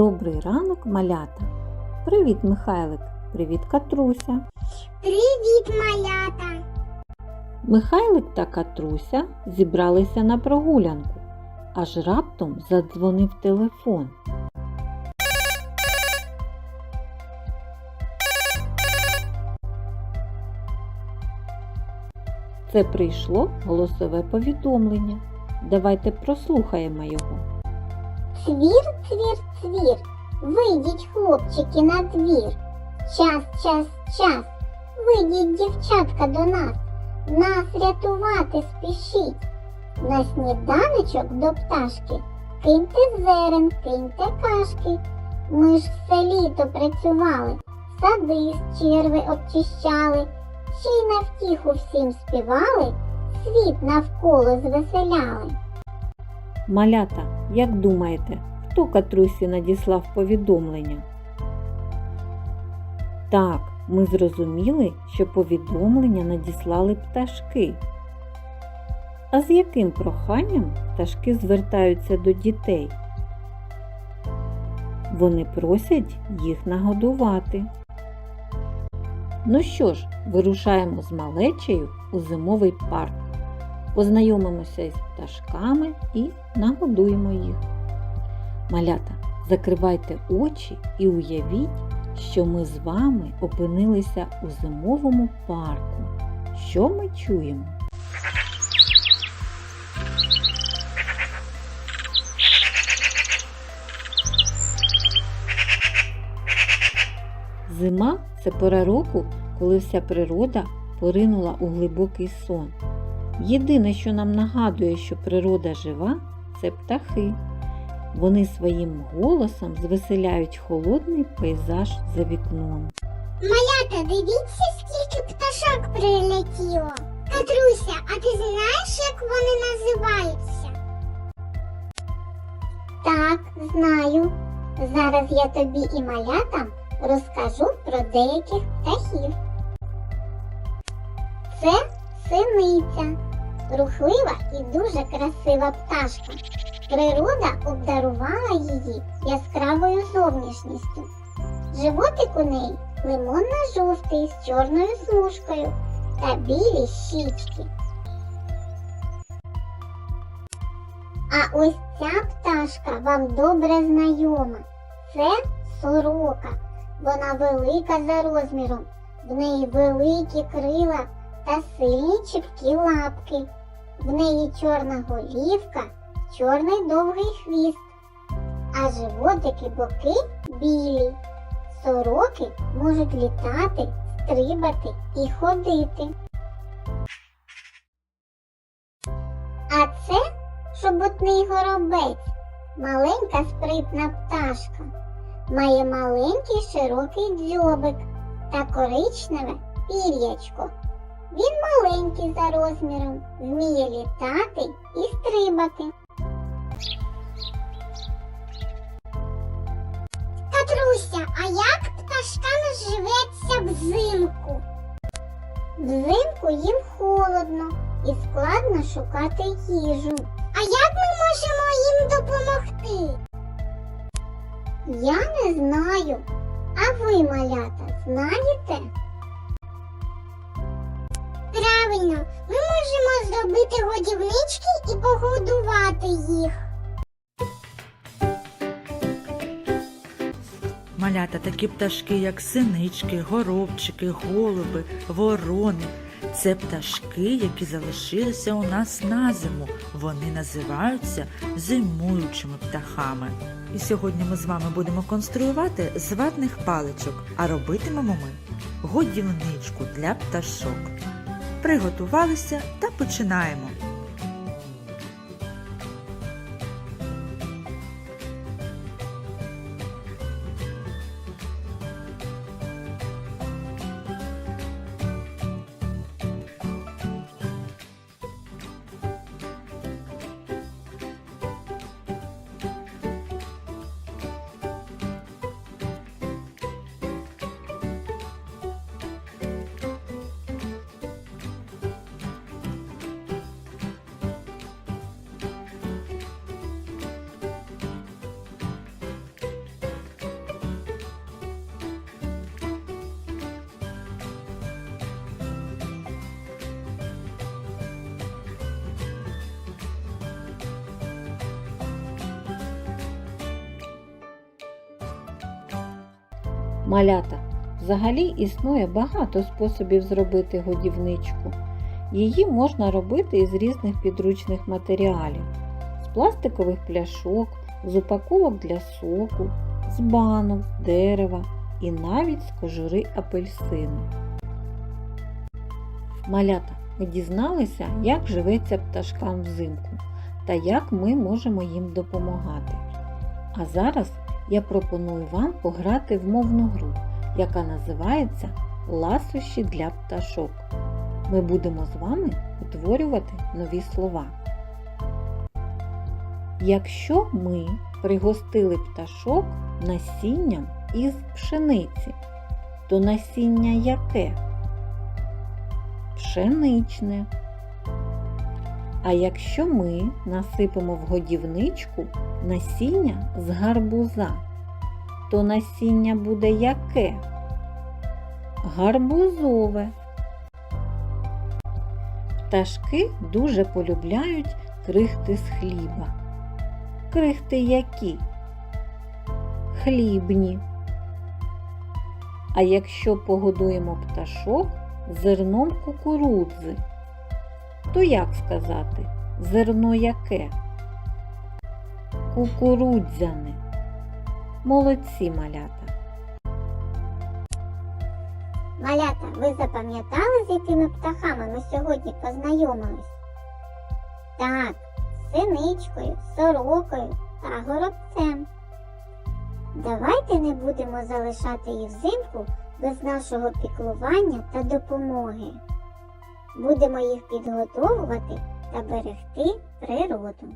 Добрий ранок, малята. Привіт, Михайлик. Привіт, Катруся. Привіт, малята! Михайлик та Катруся зібралися на прогулянку, аж раптом задзвонив телефон. Це прийшло голосове повідомлення. Давайте прослухаємо його. Цвір, цвір, цвір. Вийдіть, хлопчики, на двір. Час, час, час. Вийдіть, дівчатка, до нас. Нас рятувати спішіть. На сніданочок до пташки. Киньте зерен, киньте кашки. Ми ж все літо працювали, сади з черви обчищали, ще й на втіху всім співали, світ навколо звеселяли. Малята, як думаєте, хто Катрусі надіслав повідомлення? Так, ми зрозуміли, що повідомлення надіслали пташки. А з яким проханням пташки звертаються до дітей? Вони просять їх нагодувати. Ну що ж, вирушаємо з малечею у зимовий парк. Познайомимося із пташками і нагодуємо їх. Малята, закривайте очі і уявіть, що ми з вами опинилися у зимовому парку. Що ми чуємо? Зима це пора року, коли вся природа поринула у глибокий сон. Єдине, що нам нагадує, що природа жива, це птахи. Вони своїм голосом звеселяють холодний пейзаж за вікном. Малята, дивіться, скільки пташок прилетіло. Катруся, а ти знаєш, як вони називаються? Так, знаю. Зараз я тобі і малятам розкажу про деяких птахів. Це синиця, рухлива і дуже красива пташка. Природа обдарувала її яскравою зовнішністю. Животик у неї лимонно-жовтий з чорною смужкою та білі щічки. А ось ця пташка вам добре знайома. Це сорока. Вона велика за розміром, в неї великі крила та сильні чіпкі лапки. В неї чорна голівка, чорний довгий хвіст, а животик і боки білі. Сороки можуть літати, стрибати і ходити. А це шоботний горобець, маленька спритна пташка. Має маленький широкий дзьобик та коричневе пір'ячко. Він маленький за розміром, вміє літати і стрибати. Катруся, а як пташкам живеться взимку? Взимку їм холодно і складно шукати їжу. А як ми можемо їм допомогти? Я не знаю. А ви, малята, знаєте? Правильно, ми можемо зробити годівнички і погодувати їх. Малята такі пташки, як синички, горобчики, голуби, ворони. Це пташки, які залишилися у нас на зиму. Вони називаються зимуючими птахами. І сьогодні ми з вами будемо конструювати з ватних паличок, а робитимемо ми годівничку для пташок. Приготувалися та починаємо. Малята. Взагалі існує багато способів зробити годівничку. Її можна робити із різних підручних матеріалів, з пластикових пляшок, з упаковок для соку, з банок, з дерева і навіть з кожури апельсину. Малята, ми дізналися, як живеться пташкам взимку та як ми можемо їм допомагати. А зараз я пропоную вам пограти в мовну гру, яка називається Ласощі для пташок. Ми будемо з вами утворювати нові слова. Якщо ми пригостили пташок насінням із пшениці, то насіння яке? Пшеничне. А якщо ми насипемо в годівничку насіння з гарбуза, то насіння буде яке? Гарбузове. Пташки дуже полюбляють крихти з хліба. Крихти які? Хлібні. А якщо погодуємо пташок зерном кукурудзи, то як сказати? Зерно яке? Кукурудзяне. Молодці малята. Малята, ви запам'ятали, з якими птахами ми сьогодні познайомились? Так, синичкою, сорокою та горобцем. Давайте не будемо залишати їх взимку без нашого піклування та допомоги. Будемо їх підготовувати та берегти природу.